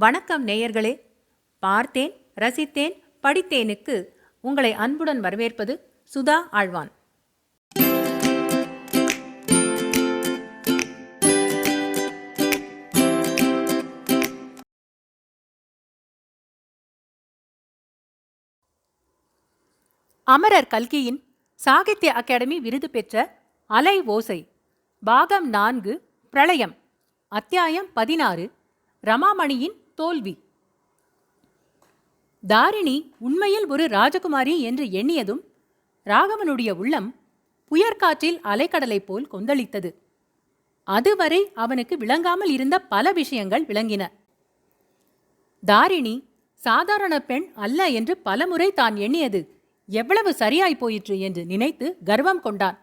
வணக்கம் நேயர்களே. பார்த்தேன் ரசித்தேன் படித்தேனுக்கு உங்களை அன்புடன் வரவேற்பது சுதா ஆழ்வான். அமரர் கல்கியின் சாகித்ய அகாடமி விருது பெற்ற அலை ஓசை பாகம் நான்கு பிரளயம் அத்தியாயம் பதினாறு ரமாமணியின் தோல்வி. தாரிணி உண்மையில் ஒரு ராஜகுமாரி என்று எண்ணியதும் ராகவனுடைய உள்ளம் புயற்காற்றில் அலைக்கடலைப் போல் கொந்தளித்தது. அதுவரை அவனுக்கு விளங்காமல் இருந்த பல விஷயங்கள் விளங்கின. தாரிணி சாதாரண பெண் அல்ல என்று பலமுறை தான் எண்ணியது எவ்வளவு சரியாய் போயிற்று என்று நினைத்து கர்வம் கொண்டான்.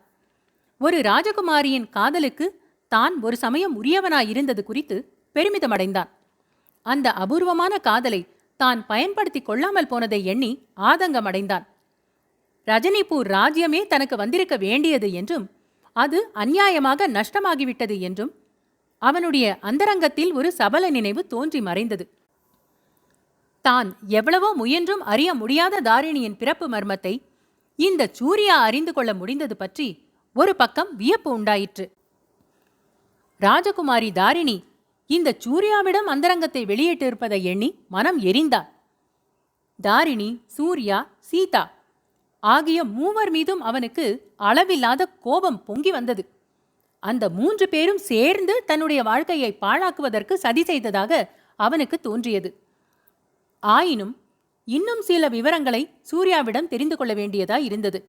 ஒரு ராஜகுமாரியின் காதலுக்கு தான் ஒரு சமயம் உரியவனாயிருந்தது குறித்து பெருமிதமடைந்தான். அந்த அபூர்வமான காதலை தான் பயன்படுத்திக் கொள்ளாமல் போனதை எண்ணி ஆதங்கமடைந்தான். ரஜினிபூர் ராஜ்யமே தனக்கு வந்திருக்க வேண்டியது என்றும் அது அந்நியாயமாக நஷ்டமாகிவிட்டது என்றும் அவனுடைய அந்தரங்கத்தில் ஒரு சபல நினைவு தோன்றி மறைந்தது. தான் எவ்வளவோ முயன்றும் அறிய முடியாத தாரிணியின் பிறப்பு மர்மத்தை இந்த சூர்யா அறிந்து கொள்ள முடிந்தது பற்றி ஒரு பக்கம் வியப்பு உண்டாயிற்று. ராஜகுமாரி தாரிணி இந்த சூர்யாவிடம் அந்தரங்கத்தை வெளியிட்டிருப்பதை எண்ணி மனம் எரிந்தார் தாரிணி சூர்யா சீதா ஆகிய மூவர் மீதும் அவனுக்கு அளவில்லாத கோபம் பொங்கி வந்தது. அந்த மூன்று பேரும் சேர்ந்து தன்னுடைய வாழ்க்கையை பாழாக்குவதற்கு சதி செய்ததாக அவனுக்கு தோன்றியது. ஆயினும் இன்னும் சில விவரங்களை சூர்யாவிடம் தெரிந்து கொள்ள வேண்டியதாய் இருந்தது.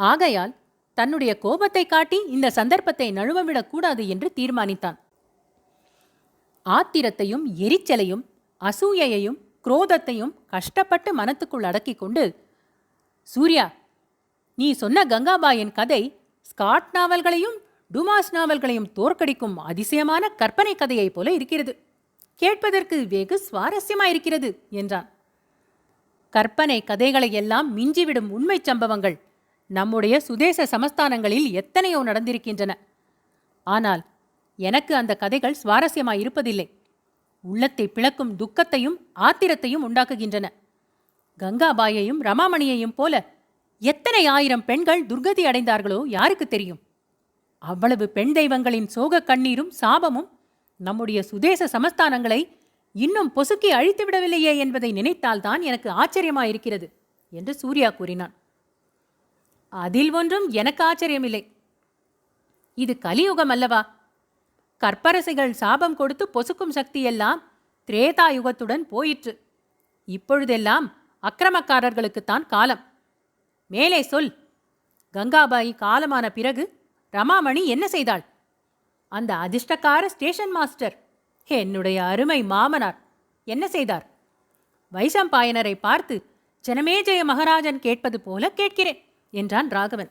ஆகையால் தன்னுடைய கோபத்தை காட்டி இந்த சந்தர்ப்பத்தை நழுவவிடக்கூடாது என்று தீர்மானித்தான். ஆத்திரத்தையும் எரிச்சலையும் அசூயையையும் குரோதத்தையும் கஷ்டப்பட்டு மனத்துக்குள் அடக்கிக் கொண்டு சூர்யா நீ சொன்ன கங்காபாயின் கதை ஸ்காட் நாவல்களையும் டுமாஸ் நாவல்களையும் தோற்கடிக்கும் அதிசயமான கற்பனை கதையைப் போல இருக்கிறது. கேட்பதற்கு வெகு சுவாரஸ்யமாயிருக்கிறது என்றான். கற்பனை கதைகளையெல்லாம் மிஞ்சிவிடும் உண்மைச் சம்பவங்கள் நம்முடைய சுதேச சமஸ்தானங்களில் எத்தனையோ நடந்திருக்கின்றன. ஆனால் எனக்கு அந்த கதைகள் சுவாரஸ்யமாயிருப்பதில்லை உள்ளத்தை பிளக்கும் துக்கத்தையும் ஆத்திரத்தையும் உண்டாக்குகின்றன. கங்காபாயையும் ரமாமணியையும் போல எத்தனை ஆயிரம் பெண்கள் துர்கதி அடைந்தார்களோ யாருக்கு தெரியும்? அவ்வளவு பெண் தெய்வங்களின் சோக கண்ணீரும் சாபமும் நம்முடைய சுதேச சமஸ்தானங்களை இன்னும் பொசுக்கி அழித்துவிடவில்லையே என்பதை நினைத்தால்தான் எனக்கு ஆச்சரியமாயிருக்கிறது என்று சூர்யா கூறினான். அதில் ஒன்றும் எனக்கு ஆச்சரியமில்லை. இது கலியுகம் அல்லவா? கற்பரசைகள் சாபம் கொடுத்து பொசுக்கும் சக்தியெல்லாம் திரேதா யுகத்துடன் போயிற்று. இப்பொழுதெல்லாம் அக்கிரமக்காரர்களுக்குத்தான் காலம். மேலே சொல் கங்காபாய் காலமான பிறகு ரமாமணி என்ன செய்தாள்? அந்த அதிர்ஷ்டக்கார ஸ்டேஷன் மாஸ்டர் என்னுடைய அருமை மாமனார் என்ன செய்தார்? வைசம்பாயனரை பார்த்து ஜனமேஜய மகாராஜன் கேட்பது போல கேட்கிறேன் என்றான் ராகவன்.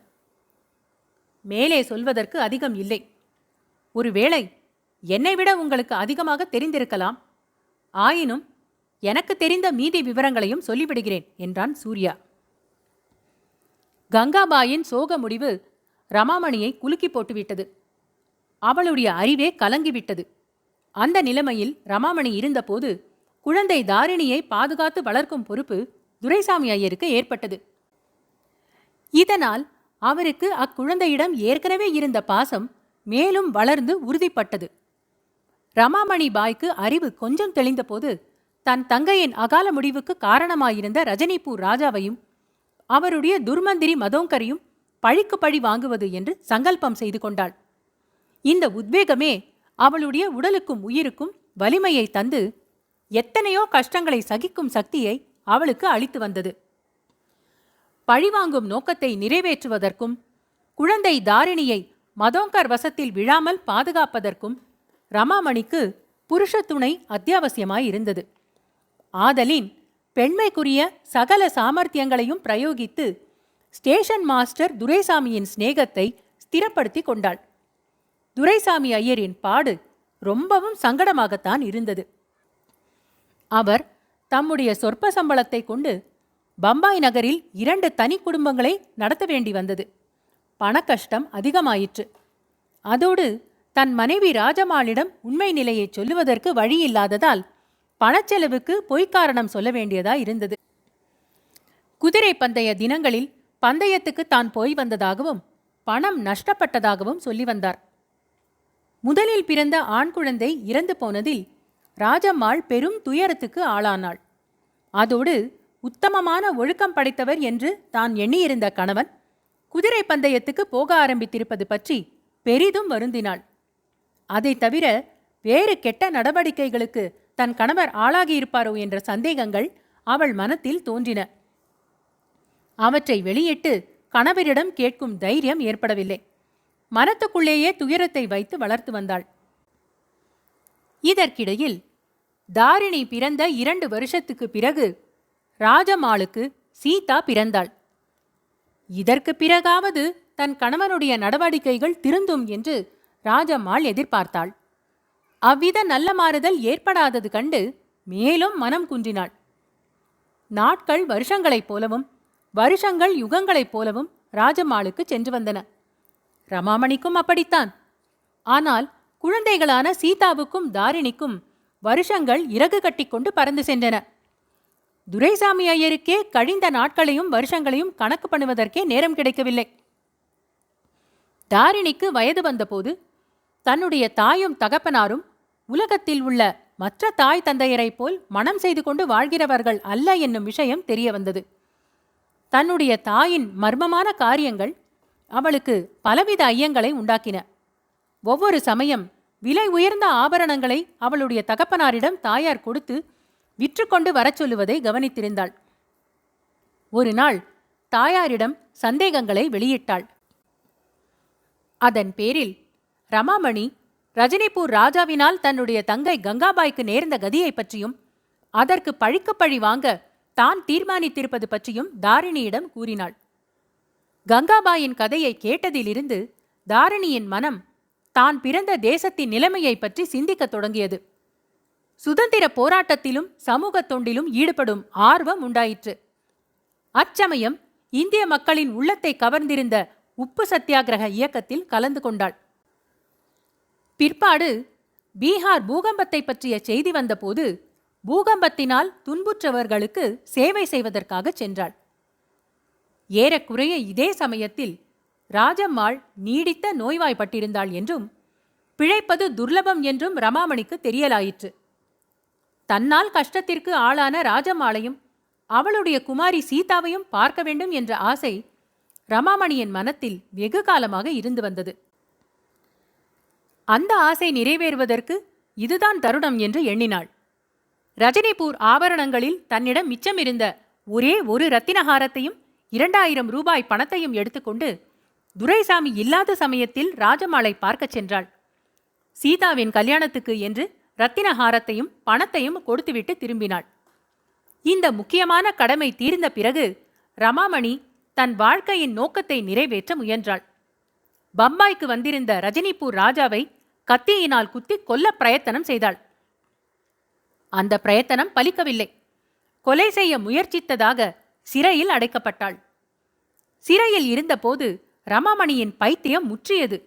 மேலே சொல்வதற்கு அதிகம் இல்லை. ஒருவேளை என்னை விட உங்களுக்கு அதிகமாக தெரிந்திருக்கலாம். ஆயினும் எனக்கு தெரிந்த மீதி விவரங்களையும் சொல்லிவிடுகிறேன் என்றான் சூர்யா. கங்காபாயின் சோக முடிவு ரமாமணியை குலுக்கி போட்டுவிட்டது. அவளுடைய அறிவே கலங்கிவிட்டது. அந்த நிலைமையில் ரமாமணி இருந்தபோது குழந்தை தாரிணியை பாதுகாத்து வளர்க்கும் பொறுப்பு துரைசாமி ஐயருக்கு ஏற்பட்டது. இதனால் அவருக்கு அக்குழந்தையிடம் ஏற்கனவே இருந்த பாசம் மேலும் வளர்ந்து உறுதிப்பட்டது. ரமாமணி பாய்க்கு அறிவு கொஞ்சம் தெளிந்தபோது தன் தங்கையின் அகால முடிவுக்கு காரணமாயிருந்த ரஜினிபூர் ராஜாவையும் அவருடைய துர்மந்திரி மதோங்கரையும் பழிக்கு பழி வாங்குவது என்று சங்கல்பம் செய்து கொண்டாள். இந்த உத்வேகமே அவளுடைய உடலுக்கும் உயிருக்கும் வலிமையை தந்து எத்தனையோ கஷ்டங்களை சகிக்கும் சக்தியை அவளுக்கு அளித்து வந்தது. பழிவாங்கும் நோக்கத்தை நிறைவேற்றுவதற்கும் குழந்தை தாரிணியை மதோங்கர் வசத்தில் விழாமல் பாதுகாப்பதற்கும் ரமாமணிக்கு புருஷ துணை அத்தியாவசியமாயிருந்தது ஆதலின் பெண்மைக்குரிய சகல சாமர்த்தியங்களையும் பிரயோகித்து ஸ்டேஷன் மாஸ்டர் துரைசாமியின் சிநேகத்தை ஸ்திரப்படுத்தி கொண்டாள். துரைசாமி ஐயரின் பாடு ரொம்பவும் சங்கடமாகத்தான் இருந்தது. அவர் தம்முடைய சொற்ப சம்பளத்தை கொண்டு பம்பாய் நகரில் இரண்டு தனி குடும்பங்களை நடத்த வேண்டி வந்தது. பணக்கஷ்டம் அதிகமாயிற்று. அதோடு தன் மனைவி ராஜமாளிடம் உண்மை நிலையை சொல்லுவதற்கு வழியில்லாததால் பணச்செலவுக்கு பொய்க்காரணம் சொல்ல வேண்டியதா இருந்தது. குதிரை பந்தய தினங்களில் பந்தயத்துக்கு தான் போய் வந்ததாகவும் பணம் நஷ்டப்பட்டதாகவும் சொல்லி வந்தார். முதலில் பிறந்த ஆண் குழந்தை இறந்து போனதில் ராஜம்மாள் பெரும் துயரத்துக்கு ஆளானாள். அதோடு உத்தமமான ஒழுக்கம் படைத்தவர் என்று தான் எண்ணியிருந்த கணவன் குதிரை பந்தயத்துக்கு போக ஆரம்பித்திருப்பது பற்றி பெரிதும் வருந்தினாள். அதைத் தவிர வேறு கெட்ட நடவடிக்கைகளுக்கு தன் கணவர் ஆளாகியிருப்பாரோ என்ற சந்தேகங்கள் அவள் மனத்தில் தோன்றின. அவற்றை வெளியிட்டு கணவரிடம் கேட்கும் தைரியம் ஏற்படவில்லை. மனத்துக்குள்ளேயே துயரத்தை வைத்து வளர்த்து வந்தாள். இதற்கிடையில் தாரிணி பிறந்த இரண்டு வருஷத்துக்கு பிறகு ராஜமாளுக்கு சீதா பிறந்தாள். இதற்கு பிறகாவது தன் கணவனுடைய நடவடிக்கைகள் திருந்தும் என்று ராஜம்மாள் எதிர்பார்த்தாள். அவ்வித நல்ல மாறுதல் ஏற்படாதது கண்டு மேலும் மனம் குன்றினாள். நாட்கள் வருஷங்களைப் போலவும் வருஷங்கள் யுகங்களைப் போலவும் ராஜம்மாளுக்கு சென்று வந்தன. ரமாமணிக்கும் அப்படித்தான். ஆனால் குழந்தைகளான சீதாவுக்கும் தாரிணிக்கும் வருஷங்கள் இறகு கட்டிக்கொண்டு பறந்து சென்றன. துரைசாமி ஐயருக்கே கழிந்த நாட்களையும் வருஷங்களையும் கணக்கு பண்ணுவதற்கே நேரம் கிடைக்கவில்லை. தாரிணிக்கு வயது வந்தபோது தன்னுடைய தாயும் தகப்பனாரும் உலகத்தில் உள்ள மற்ற தாய் தந்தையரைப் போல் மனம் செய்து கொண்டு வாழ்கிறவர்கள் அல்ல என்னும் விஷயம் தெரிய வந்தது. தன்னுடைய தாயின் மர்மமான காரியங்கள் அவளுக்கு பலவித ஐயங்களை உண்டாக்கின. ஒவ்வொரு சமயம் விலை உயர்ந்த ஆபரணங்களை அவளுடைய தகப்பனாரிடம் தாயார் கொடுத்து விற்றுக்கொண்டு வரச் சொல்லுவதை கவனித்திருந்தாள். ஒரு நாள் தாயாரிடம் சந்தேகங்களை வெளியிட்டாள். அதன் பேரில் ரமாமணி ரஜினிபூர் ராஜாவினால் தன்னுடைய தங்கை கங்காபாய்க்கு நேர்ந்த கதியை பற்றியும் அதற்கு பழிக்கு பழி வாங்க தான் தீர்மானித்திருப்பது பற்றியும் தாரிணியிடம் கூறினாள். கங்காபாயின் கதையை கேட்டதிலிருந்து தாரிணியின் மனம் தான் பிறந்த தேசத்தின் நிலைமையை பற்றி சிந்திக்கத் தொடங்கியது. சுதந்திர போராட்டத்திலும் சமூக தொண்டிலும் ஈடுபடும் ஆர்வம் உண்டாயிற்று. அச்சமயம் இந்திய மக்களின் உள்ளத்தை கவர்ந்திருந்த உப்பு சத்தியாகிரக இயக்கத்தில் கலந்து கொண்டாள். பிற்பாடு பீகார் பூகம்பத்தை பற்றிய செய்தி வந்தபோது பூகம்பத்தினால் துன்புற்றவர்களுக்கு சேவை செய்வதற்காக சென்றாள். ஏறக்குறைய இதே சமயத்தில் ராஜம்மாள் நீடித்த நோய்வாய்ப்பட்டிருந்தாள் என்றும் பிழைப்பது துர்லபம் என்றும் ரமாமணிக்கு தெரியலாயிற்று. தன்னால் கஷ்டத்திற்கு ஆளான ராஜம்மாளையும் அவளுடைய குமாரி சீதாவையும் பார்க்க வேண்டும் என்ற ஆசை ரமாமணியின் மனத்தில் வெகு காலமாக இருந்து வந்தது. அந்த ஆசை நிறைவேறுவதற்கு இதுதான் தருணம் என்று எண்ணினாள். ரஜினிபூர் ஆபரணங்களில் தன்னிடம் மிச்சமிருந்த ஒரே ஒரு ரத்தினஹாரத்தையும் இரண்டாயிரம் ரூபாய் பணத்தையும் எடுத்துக்கொண்டு துரைசாமி இல்லாத சமயத்தில் ராஜமாலை பார்க்கச் சென்றாள். சீதாவின் கல்யாணத்துக்கு என்று ரத்தினஹாரத்தையும் பணத்தையும் கொடுத்துவிட்டு திரும்பினாள். இந்த முக்கியமான கடமை தீர்ந்த பிறகு ரமாமணி தன் வாழ்க்கையின் நோக்கத்தை நிறைவேற்ற முயன்றாள். பம்பாய்க்கு வந்திருந்த ரஜினிபூர் ராஜாவை கத்தியினால் குத்தி கொல்ல பிரயத்தனம் செய்தாள். அந்த பிரயத்தனம் பலிக்கவில்லை. கொலை செய்ய முயற்சித்ததாக சிறையில் அடைக்கப்பட்டாள். சிறையில் இருந்தபோது ரமாமணியின் பைத்தியம் முற்றியது.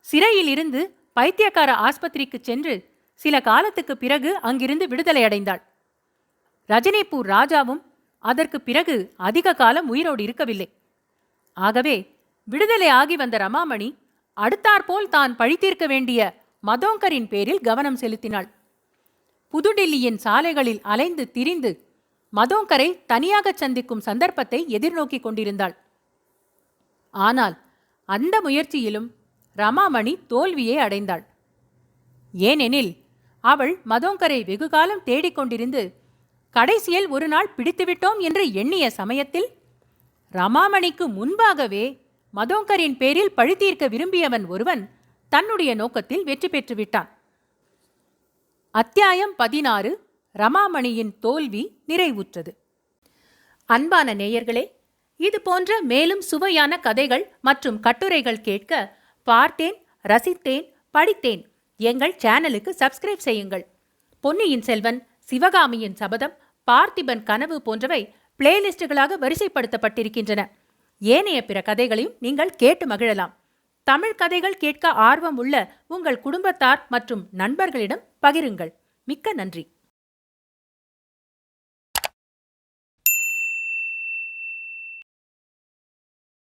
சிறையில் இருந்து பைத்தியக்கார ஆஸ்பத்திரிக்கு சென்று சில காலத்துக்கு பிறகு அங்கிருந்து விடுதலை அடைந்தாள். ரஜினிபூர் ராஜாவும் அதற்கு பிறகு அதிக காலம் உயிரோடு இருக்கவில்லை. ஆகவே விடுதலை ஆகி வந்த ரமாமணி அடுத்தாற்போல் தான் பழித்தீர்க்க வேண்டிய மதோங்கரின் பேரில் கவனம் செலுத்தினாள். புதுடில்லியின் சாலைகளில் அலைந்து திரிந்து மதோங்கரை தனியாக சந்திக்கும் சந்தர்ப்பத்தை எதிர்நோக்கிக் கொண்டிருந்தாள். ஆனால் அந்த முயற்சியிலும் ரமாமணி தோல்வியே அடைந்தாள். ஏனெனில் அவள் மதோங்கரை வெகுகாலம் தேடிக்கொண்டிருந்து கடைசியில் ஒரு நாள் பிடித்துவிட்டோம் என்று எண்ணிய சமயத்தில் ரமாமணிக்கு முன்பாகவே மதோங்கரின் பேரில் பழித்தீர்க்க விரும்பியவன் ஒருவன் தன்னுடைய நோக்கத்தில் வெற்றி பெற்றுவிட்டான். அத்தியாயம் பதினாறு. ரமாமணியின் தோல்வி நிறைவுற்றது. அன்பான நேயர்களே இது போன்ற மேலும் சுவையான கதைகள் மற்றும் கட்டுரைகள் கேட்க பார்த்தேன் ரசித்தேன் படித்தேன். எங்கள் சேனலுக்கு சப்ஸ்கிரைப் செய்யுங்கள். பொன்னியின் செல்வன் சிவகாமியின் சபதம் பார்த்திபன் கனவு போன்றவை பிளேலிஸ்டுகளாக வரிசைப்படுத்தப்பட்டிருக்கின்றன. ஏனைய பிற கதைகளையும் நீங்கள் கேட்டு மகிழலாம். தமிழ் கதைகள் கேட்க ஆர்வம் உள்ள உங்கள் குடும்பத்தார் மற்றும் நண்பர்களிடம் பகிருங்கள். மிக்க நன்றி.